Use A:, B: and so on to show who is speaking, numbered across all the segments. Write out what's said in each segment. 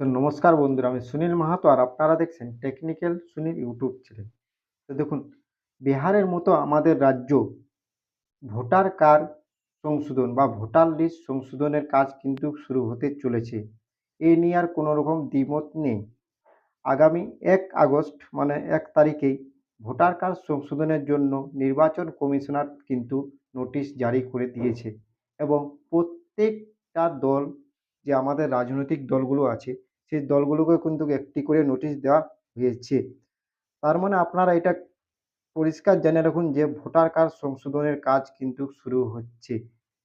A: তো নমস্কার বন্ধুরা, আমি সুনীল মাহাতো আর আপনারা দেখছেন টেকনিক্যাল সুনীল ইউটিউব চ্যানেল তো দেখুন, বিহারের মতো আমাদের রাজ্য ভোটার কার্ড সংশোধন বা ভোটার লিস্ট সংশোধনের কাজ কিন্তু শুরু হতে চলেছে। এ নিয়ে আর কোনো রকম দ্বিমত নেই। আগামী এক আগস্ট মানে এক তারিখেই ভোটার কার্ড সংশোধনের জন্য নির্বাচন কমিশনার কিন্তু নোটিশ জারি করে দিয়েছে। এবং প্রত্যেকটা দল, যে আমাদের রাজনৈতিক দলগুলো আছে সেই দলগুলোকে কিন্তু একটি করে নোটিশ দেওয়া হয়েছে। তার মানে আপনারা এটা পরিষ্কার জেনে রাখুন যে ভোটার কার্ড সংশোধনের কাজ কিন্তু শুরু হচ্ছে,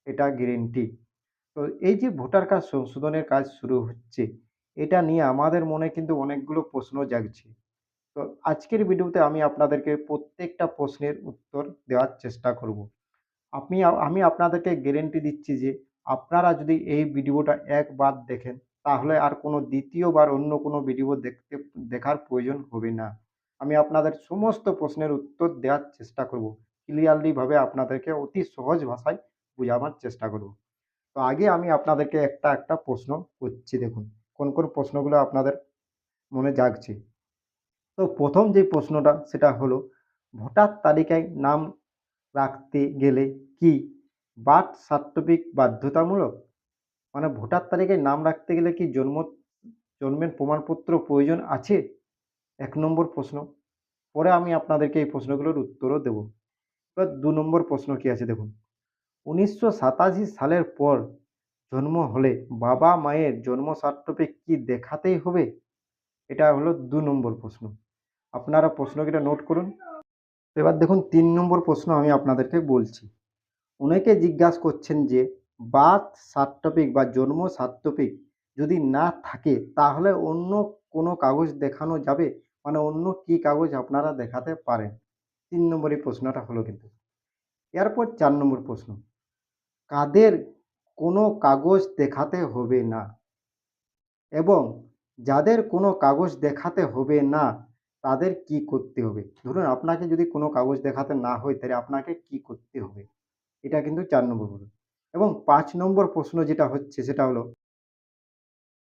A: এটা গ্যারেন্টি তো এই যে ভোটার কার্ড সংশোধনের কাজ শুরু হচ্ছে, এটা নিয়ে আমাদের মনে কিন্তু অনেকগুলো প্রশ্ন জাগছে। তো আজকের ভিডিওতে আমি আপনাদেরকে প্রত্যেকটা প্রশ্নের উত্তর দেওয়ার চেষ্টা করব। আপনি, আমি আপনাদেরকে গ্যারেন্টি দিচ্ছি যে আপনারা যদি এই ভিডিওটা একবার দেখেন তাহলে আর কোনো দ্বিতীয়বার অন্য কোনো ভিডিও দেখতে, দেখার প্রয়োজন হবে না। আমি আপনাদের সমস্ত প্রশ্নের উত্তর দেওয়ার চেষ্টা করব। ক্লিয়ারলিভাবে আপনাদেরকে অতি সহজ ভাষায় বোঝাবার চেষ্টা করব। তো আগে আমি আপনাদেরকে একটা একটা প্রশ্ন করছি দেখুন। কোন কোন প্রশ্নগুলো আপনাদের মনে জাগছে? তো প্রথম যে প্রশ্নটা, সেটা হলো, ভোটার তালিকায় নাম রাখতে গেলে কি বার্থ সার্টিফিকেট বাধ্যতামূলক? মানে ভোটার তালিকায় নাম রাখতে গেলে কি জন্ম, জন্মের প্রমাণপত্র প্রয়োজন আছে? এক নম্বর প্রশ্ন। পরে আমি আপনাদেরকে এই প্রশ্নগুলোর উত্তরও দেব। এবার দু নম্বর প্রশ্ন কি আছে দেখুন। উনিশশো সাতাশি সালের পর জন্ম হলে বাবা মায়ের জন্ম সার্টিফিকেট কি দেখাতেই হবে? এটা হলো দু নম্বর প্রশ্ন। আপনারা প্রশ্নটা নোট করুন। এবার দেখুন, তিন নম্বর প্রশ্ন আমি আপনাদেরকে বলছি। অনেকে জিজ্ঞাসা করছেন যে বার্থ সার্টিফিকেট বা জন্ম সার্টিফিকেট যদি না থাকে, তাহলে অন্য কোনো কাগজ দেখানো যাবে? মানে অন্য কী কাগজ আপনারা দেখাতে পারেন? তিন নম্বর প্রশ্নটা হলো কিন্তু। এরপর চার নম্বর প্রশ্ন। কাদের কোনো কাগজ দেখাতে হবে না? এবং যাদের কোনো কাগজ দেখাতে হবে না, তাদের কি করতে হবে? ধরুন আপনাকে যদি কোনো কাগজ দেখাতে না হয়, তাহলে আপনাকে কি করতে হবে? এটা কিন্তু চার নম্বর এবং পাঁচ নম্বর প্রশ্ন যেটা হচ্ছে সেটা হলো,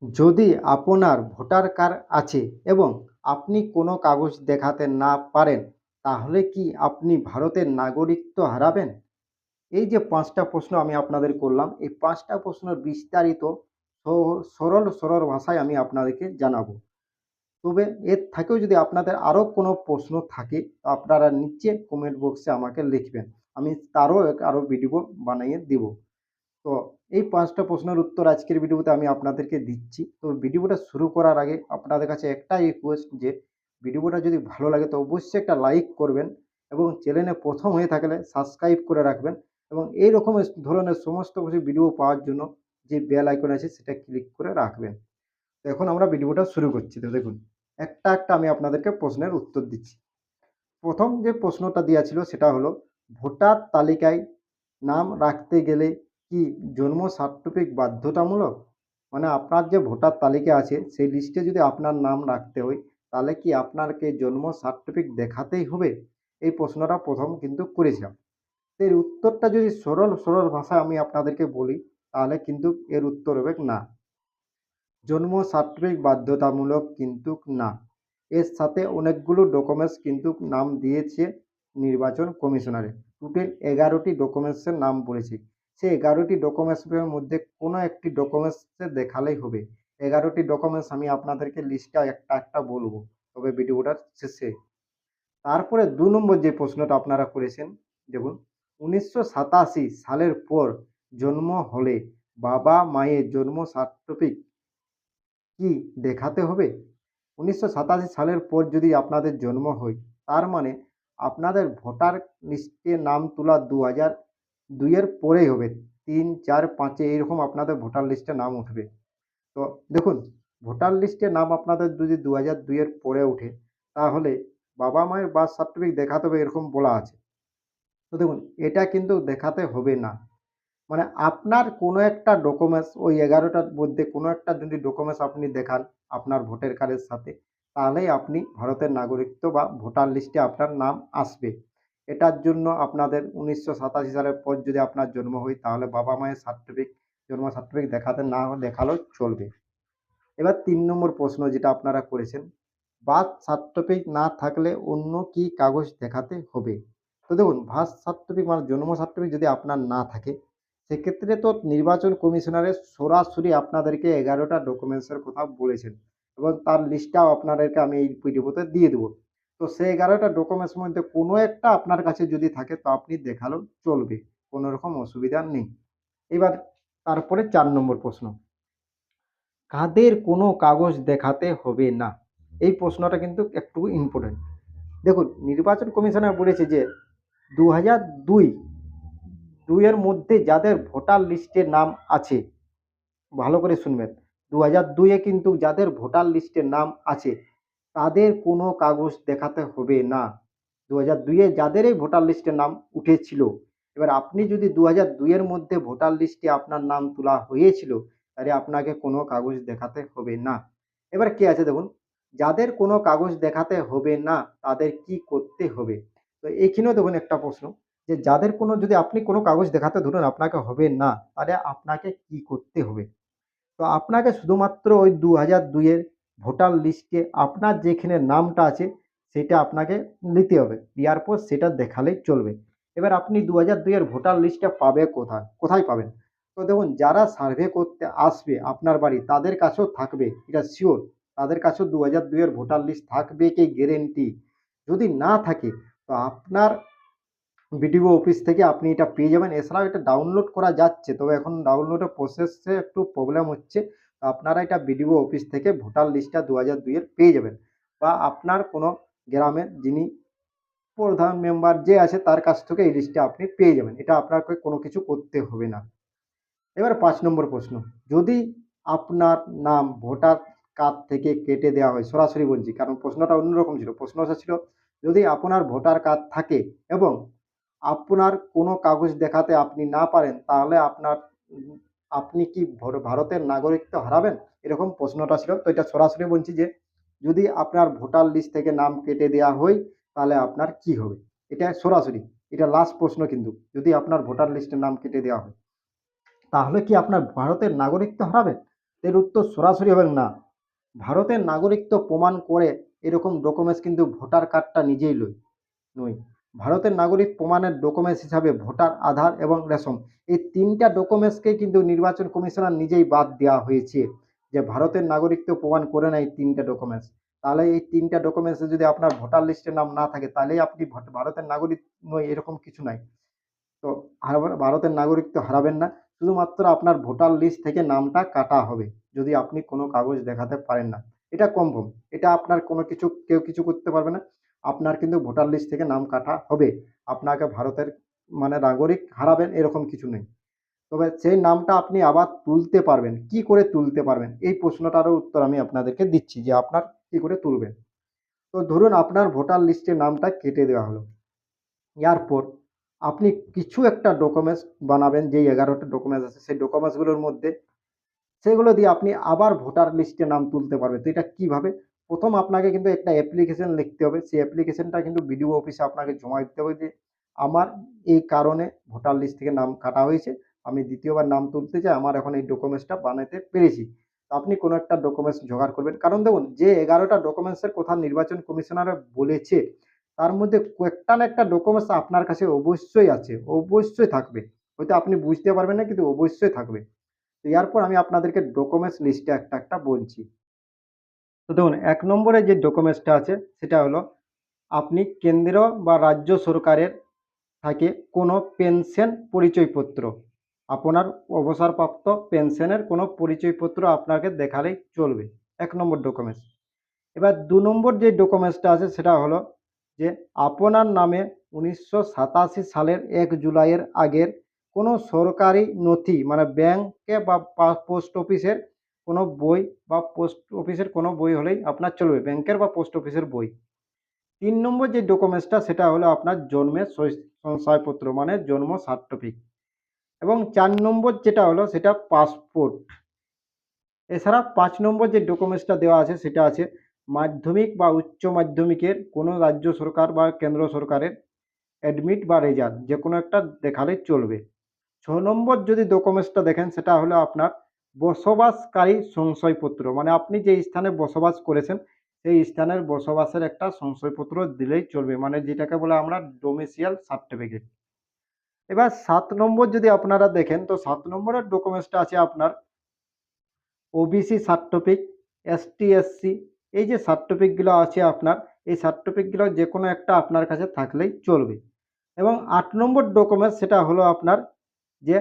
A: যদি আপনার ভোটার কার্ড আছে এবং আপনি কোনো কাগজ দেখাতে না পারেন, তাহলে কি আপনি ভারতের নাগরিকত্ব হারাবেন? এই যে পাঁচটা প্রশ্ন আমি আপনাদের করলাম, এই পাঁচটা প্রশ্নের বিস্তারিত সরল সরল ভাষায় আমি আপনাদেরকে জানাব। তবে এর থেকেও যদি আপনাদের আরও কোনো প্রশ্ন থাকে, তো আপনারা নিচে কমেন্ট বক্সে আমাকে লিখবেন। আমি তারও আরও ভিডিও বানিয়ে দেব। তো এই পাঁচটা প্রশ্নের উত্তর আজকের ভিডিওতে আমি আপনাদেরকে দিচ্ছি। তো ভিডিওটা শুরু করার আগে আপনাদের কাছে একটাই রিকোয়েস্ট যে, ভিডিওটা যদি ভালো লাগে তো অবশ্যই একটা লাইক করবেন এবং চ্যানেলে প্রথম হয়ে থাকলে সাবস্ক্রাইব করে রাখবেন এবং এই রকম ধরনের সমস্ত কিছু ভিডিও পাওয়ার জন্য যে বেল আইকন আছে সেটা ক্লিক করে রাখবেন। তো এখন আমরা ভিডিওটা শুরু করছি। তো দেখুন, একটা একটা আমি আপনাদেরকে প্রশ্নের উত্তর দিচ্ছি। প্রথম যে প্রশ্নটা দেওয়া ছিল সেটা হলো, ভোটার তালিকায় নাম রাখতে গেলে কি জন্ম সার্টিফিক বাধ্যতামূলক? মানে আপনার যে ভোটার তালিকা আছে, সেই লিস্টে যদি আপনার নাম রাখতে হয়, তাহলে কি আপনাকে জন্ম সার্টিফিকেট দেখাতেই হবে? এই প্রশ্নটা প্রথম কিন্তু করেছিলাম। এর উত্তরটা যদি সরল সরল ভাষায় আমি আপনাদেরকে বলি, তাহলে কিন্তু এর উত্তর হবে না। জন্ম সার্টিফিকেট বাধ্যতামূলক কিন্তু না। এর সাথে অনেকগুলো ডকুমেন্টস কিন্তু নাম দিয়েছে নির্বাচন কমিশনারে। টোটাল এগারোটি ডকুমেন্টসের নাম বলেছি। সেই এগারোটি ডকুমেন্টসের মধ্যে কোনো একটি ডকুমেন্টসে দেখালেই হবে। এগারোটি ডকুমেন্টস আমি আপনাদেরকে লিস্টটা একটা একটা বলব। তবে ভিডিওটার শেষে। তারপরে দু নম্বর যে প্রশ্নটা আপনারা করেছেন, দেখুন, উনিশশো সাতাশি সালের পর জন্ম হলে বাবা মায়ের জন্ম সার্টিফিকেট কি দেখাতে হবে? উনিশশো সাতাশি সালের পর যদি আপনাদের জন্ম হয়, তার মানে আপনাদের ভোটার লিস্টে নাম তোলা দু হাজার দুইয়ের পরেই হবে। তিন, চার, পাঁচে এইরকম আপনাদের ভোটার লিস্টে নাম উঠবে। তো দেখুন ভোটার লিস্টে নাম আপনাদের যদি দু হাজার দুইয়ের পরে ওঠে, তাহলে বাবা মায়ের বার্থ সার্টিফিকেট দেখাতে হবে এরকম বলা আছে। তো দেখুন, এটা কিন্তু দেখাতে হবে না। মানে আপনার কোনো একটা ডকুমেন্টস ওই এগারোটার মধ্যে কোনো একটা যদি ডকুমেন্টস আপনি দেখান আপনার ভোটার কার্ডের সাথে, তাহলেই আপনি ভারতের নাগরিকত্ব বা ভোটার লিস্টে আপনার নাম আসবে। এটার জন্য আপনাদের উনিশশো সাতাশি সালের পর যদি আপনার জন্ম হয়, তাহলে বাবা মায়ের সার্টিফিকেট জন্ম সার্টিফিকেট দেখাতে না দেখালেও চলবে। এবার তিন নম্বর প্রশ্ন যেটা আপনারা করেছেন বার্থ সার্টিফিকেট না থাকলে অন্য কি কাগজ দেখাতে হবে? তো দেখুন বার্থ সার্টিফিকেট মানে জন্ম সার্টিফিকেট যদি আপনার না থাকে, সেক্ষেত্রে তো নির্বাচন কমিশনারের সরাসরি আপনাদেরকে এগারোটা ডকুমেন্টসের কথা বলেছেন এবং তার লিস্টটাও আপনাদেরকে আমি এই পিডিএফতে দিয়ে দেবো। তো সেই এগারোটা ডকুমেন্টস মধ্যে কোনো একটা আপনার কাছে যদি থাকে, তো আপনি দেখালেও চলবে, কোনো রকম অসুবিধা নেই। এবার তারপরে চার নম্বর প্রশ্ন। কাদের কোনো কাগজ দেখাতে হবে না? এই প্রশ্নটা কিন্তু একটু ইম্পর্টেন্ট দেখুন, নির্বাচন কমিশনার বলেছে যে দু হাজার দুই দুইয়ের মধ্যে যাদের ভোটার লিস্টে নাম আছে, ভালো করে শুনবেন দু হাজার দুইয়ে কিন্তু যাদের ভোটার লিস্টে নাম আছে তাদের কোনো কাগজ দেখাতে হবে না। দু হাজার দুইয়ে যাদের এই ভোটার লিস্টে নাম উঠেছিল, এবার আপনি যদি দু হাজার দুইয়ের মধ্যে ভোটার লিস্টে আপনার নাম তোলা হয়েছিল, তাহলে আপনাকে কোনো কাগজ দেখাতে হবে না। এবার কি আছে দেখুন, যাদের কোনো কাগজ দেখাতে হবে না, তাদের কি করতে হবে? তো এইখানেও দেখুন একটা প্রশ্ন, যে যাদের কোনো, যদি আপনি কোনো কাগজ দেখাতে ধরুন আপনাকে হবে না, তাহলে আপনাকে কি করতে হবে? তো আপনাকে শুধুমাত্র ওই দু হাজার দুইয়ের ভোটার লিস্টে আপনার যেখানে নামটা আছে, সেটা আপনাকে নিতে হবে। দেওয়ার পর সেটা দেখালেই চলবে। এবার আপনি দু হাজার দুইয়ের ভোটার লিস্টটা পাবে কোথায়? কোথায় পাবেন? তো দেখুন, যারা সার্ভে করতে আসবে আপনার বাড়ি, তাদের কাছেও থাকবে, এটা শিওর তাদের কাছেও দু হাজার দুইয়ের ভোটার লিস্ট থাকবে কি গ্যারেন্টি যদি না থাকে, তো আপনার বিডিও অফিস থেকে আপনি এটা পেয়ে যাবেন। এছাড়াও এটা ডাউনলোড করা যাচ্ছে, তবে এখন ডাউনলোডের প্রসেসে একটু প্রবলেম হচ্ছে। আপনারা এটা বিডিও অফিস থেকে ভোটার লিস্টটা দু হাজার দুইয়ের পেয়ে যাবেন। বা আপনার কোনো গ্রামের যিনি প্রধান মেম্বার যে আছে তার কাছ থেকে এই লিস্টটা আপনি পেয়ে যাবেন। এটা আপনাকে কোনো কিছু করতে হবে না। এবার পাঁচ নম্বর প্রশ্ন, যদি আপনার নাম ভোটার কার্ড থেকে কেটে দেওয়া হয়, সরাসরি বলছি, কারণ প্রশ্নটা অন্যরকম ছিল। প্রশ্নটা ছিল, যদি আপনার ভোটার কার্ড থাকে এবং আপনার কোনো কাগজ দেখাতে আপনি না পারেন, তাহলে আপনার আপনি কি ভর- ভারতের নাগরিকত্ব হারাবেন? এরকম প্রশ্নটা ছিল। তো এটা সরাসরি বলছি যে, যদি আপনার ভোটার লিস্ট থেকে নাম কেটে দেওয়া হয়, তাহলে আপনার কি হবে? এটা সরাসরি, এটা লাস্ট প্রশ্ন কিন্তু, যদি আপনার ভোটার লিস্টের নাম কেটে দেওয়া হয়। তাহলে কি আপনার ভারতের নাগরিকত্ব হারাবেন? এর উত্তর সরাসরি হবেন না। ভারতের নাগরিকত্ব প্রমাণ করে এরকম ডকুমেন্টস কিন্তু ভোটার কার্ডটা নিজেই লই, নই। ভারতের নাগরিক প্রমাণের ডকুমেন্টস হিসাবে ভোটার, আধার এবং রেশন এই তিনটা ডকুমেন্টসকে কিন্তু নির্বাচন কমিশনার নিজেই বাদ দেওয়া হয়েছে যে ভারতের নাগরিকত্ব প্রমাণ করে না এই তিনটা ডকুমেন্টস তাহলে এই তিনটা ডকুমেন্টসে যদি আপনার ভোটার লিস্টের নাম না থাকে, তাহলেই আপনি ভারতের নাগরিক নয়, এরকম কিছু নাই। তো ভারতের নাগরিকত্ব হারাবেন না, শুধুমাত্র আপনার ভোটার লিস্ট থেকে নামটা কাটা হবে, যদি আপনি কোনো কাগজ দেখাতে পারেন না। এটা কনফার্ম এটা আপনার কোনো কিছু কেউ কিছু করতে পারবে না। আপনার কিন্তু ভোটার লিস্ট থেকে নাম কাটা হবে। আপনাকে ভারতের মানে নাগরিক হারাবেন এরকম কিছু নেই। তবে সেই নামটা আপনি আবার তুলতে পারবেন। কি করে তুলতে পারবেন? এই প্রশ্নটারও উত্তর আমি আপনাদেরকে দিচ্ছি যে আপনার কি করে তুলবেন। তো ধরুন আপনার ভোটার লিস্টের নামটা কেটে দেওয়া হলো। এরপর আপনি কিছু একটা ডকুমেন্টস বানাবেন, যেই এগারোটা ডকুমেন্টস আছে, সেই ডকুমেন্টসগুলোর মধ্যে সেগুলো দিয়ে আপনি আবার ভোটার লিস্টে নাম তুলতে পারবেন। তো এটা কীভাবে? প্রথম আপনাকে কিন্তু একটা অ্যাপ্লিকেশন লিখতে হবে। সেই অ্যাপ্লিকেশনটা কিন্তু বিডিও অফিসে আপনাকে জমা দিতে হবে যে, আমার এই কারণে ভোটার লিস্ট থেকে নাম কাটা হয়েছে। আমি দ্বিতীয়বার নাম তুলতে চাই, আমার এখন এই ডকুমেন্টসটা বানাতে পেরেছি। তো আপনি কোনো একটা ডকুমেন্টস জোগাড় করবেন। কারণ দেখুন, যে এগারোটা ডকুমেন্টসের কথা নির্বাচন কমিশনার বলেছে, তার মধ্যে কয়েকটা না একটা ডকুমেন্টস আপনার কাছে অবশ্যই আছে, অবশ্যই থাকবে। হয়তো আপনি বুঝতে পারবেন না, কিন্তু অবশ্যই থাকবে। তো এরপর আমি আপনাদেরকে ডকুমেন্টস লিস্টে একটা একটা বলছি। তো দেখুন, এক নম্বরে যে ডকুমেন্টসটা আছে, সেটা হলো আপনি কেন্দ্র বা রাজ্য সরকারের থাকে কোনো পেনশন পরিচয়পত্র। আপনার অবসরপ্রাপ্ত পেনশনের কোনো পরিচয়পত্র আপনাকে দেখালেই চলবে। এক নম্বর ডকুমেন্টস এবার দু নম্বর যে ডকুমেন্টসটা আছে, সেটা হলো যে আপনার নামে উনিশশো সাতাশি সালের এক জুলাইয়ের আগের কোনো সরকারি নথি মানে ব্যাংকে বা পোস্ট অফিসের কোনো বই বা পোস্ট অফিসের কোনো বই হলেই আপনার চলবে, ব্যাংকের বা পোস্ট অফিসের বই। তিন নম্বর যে ডকুমেন্টসটা, সেটা হলো আপনার জন্মের শংসাপত্র মানে জন্ম সার্টিফিকেট। এবং চার নম্বর যেটা হলো, সেটা পাসপোর্ট। এছাড়া পাঁচ নম্বর যে ডকুমেন্টসটা দেওয়া আছে, সেটা আছে মাধ্যমিক বা উচ্চ মাধ্যমিকের কোনো রাজ্য সরকার বা কেন্দ্র সরকারের অ্যাডমিট বা রেজাল্ট যে কোনো একটা দেখালে চলবে। ছ নম্বর যদি ডকুমেন্টসটা দেখেন, সেটা হলো আপনার বসবাসকারী সংশয়পত্র মানে আপনি যে স্থানে বসবাস করেছেন, সেই স্থানের বসবাসের একটা সংশয়পত্র দিলেই চলবে মানে যেটাকে বলে আমরা ডোমিসিয়াল সার্টিফিকেট এবার সাত নম্বর যদি আপনারা দেখেন, তো সাত নম্বরের ডকুমেন্টসটা আছে আপনার ওবিসি সার্টিফিক এসটি এসসি এই যে সার্টিফিকগুলো আছে আপনার, এই সার্টিফিকগুলো যে কোনো একটা আপনার কাছে থাকলেই চলবে। এবং আট নম্বর ডকুমেন্টস সেটা হলো আপনার যে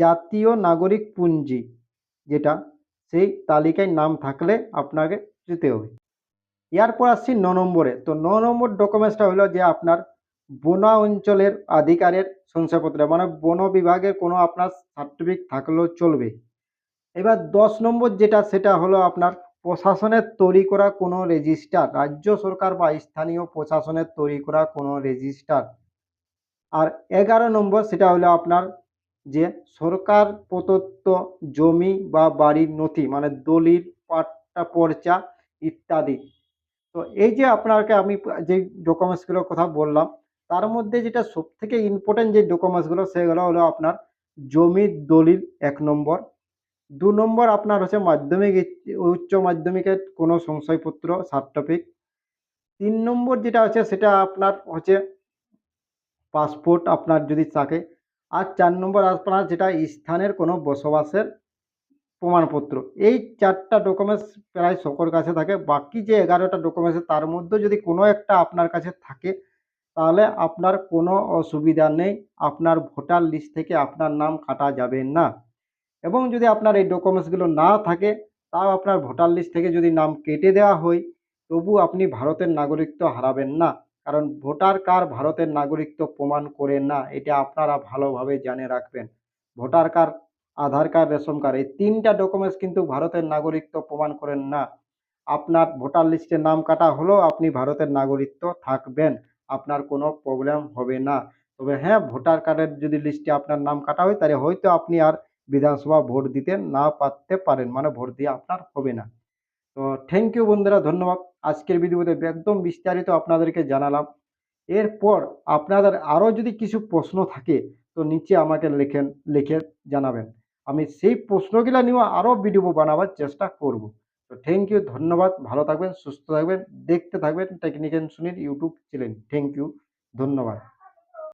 A: জাতীয় নাগরিক পুঞ্জি যেটা সেই তালিকায় নাম থাকলে আপনাকে দিতে হবে। এরপর আসছি ন নম্বরে। তো ন নম্বর ডকুমেন্টসটা হলো যে আপনার বনা অঞ্চলের আধিকারের শংসাপত্র মানে বন বিভাগের কোনো আপনার সার্টিফিকেট থাকলেও চলবে। এবার দশ নম্বর যেটা, সেটা হলো আপনার প্রশাসনের তৈরি করা কোনো রেজিস্টার রাজ্য সরকার বা স্থানীয় প্রশাসনের তৈরি করা কোনো রেজিস্টার আর এগারো নম্বর সেটা হলো আপনার যে সরকার প্রদত্ত জমি বা বাড়ির নথি মানে দলিল, পাট্টা, পর্চা ইত্যাদি। তো এই যে আপনাকে আমি যে ডকুমেন্টসগুলোর কথা বললাম, তার মধ্যে যেটা সব থেকে ইম্পর্টেন্ট যে ডকুমেন্টসগুলো সেগুলো হলো আপনার জমির দলিল এক নম্বর। দু নম্বর আপনার হচ্ছে মাধ্যমিক, উচ্চ মাধ্যমিকের কোনো সংশয়পত্র সার্টিফিক তিন নম্বর যেটা আছে, সেটা আপনার হচ্ছে পাসপোর্ট আপনার যদি থাকে আর চার নম্বর আপনার যেটা স্থানের কোনো বসবাসের প্রমাণপত্র। এই চারটা ডকুমেন্টস প্রায় সকল কাছে থাকে। বাকি যে এগারোটা ডকুমেন্টস তার মধ্যে যদি কোনো একটা আপনার কাছে থাকে, তাহলে আপনার কোনো অসুবিধা নেই। আপনার ভোটার লিস্ট থেকে আপনার নাম কাটা যাবে না। এবং যদি আপনার এই ডকুমেন্টসগুলো না থাকে, তাও আপনার ভোটার লিস্ট থেকে যদি নাম কেটে দেওয়া হয়, তবু আপনি ভারতের নাগরিকত্ব হারাবেন না। কারণ ভোটার কার্ড ভারতের নাগরিকত্ব প্রমাণ করে না, এটা আপনারা ভালোভাবে জানে রাখবেন। Voter card, Aadhaar card, ration card, এই তিনটা ডকুমেন্টস কিন্তু ভারতের নাগরিকত্ব প্রমাণ করেন না। আপনার ভোটার লিস্টে নাম কাটা হলেও আপনি ভারতের নাগরিকত্ব থাকবেন, আপনার কোনো প্রবলেম হবে না। তবে হ্যাঁ ভোটার কার্ডের যদি লিস্টে আপনার নাম কাটা হয়, তাহলে হয়তো আপনি আর বিধানসভা ভোট দিতে না পারতে পারেন মানে ভোট দিয়ে আপনার হবে না। তো থ্যাংক ইউ বন্ধুরা, ধন্যবাদ। আজকের ভিডিওতে একদম বিস্তারিত আপনাদেরকে জানালাম। এরপর আপনাদের আরও যদি কিছু প্রশ্ন থাকে, তো নিচে আমাকে লেখেন, লিখে জানাবেন। আমি সেই প্রশ্নগুলো নিয়ে আরও ভিডিও বানাবার চেষ্টা করব। তো থ্যাংক ইউ ধন্যবাদ। ভালো থাকবেন, সুস্থ থাকবেন, দেখতে থাকবেন। Technical Sunil YouTube channel. Thank you ধন্যবাদ।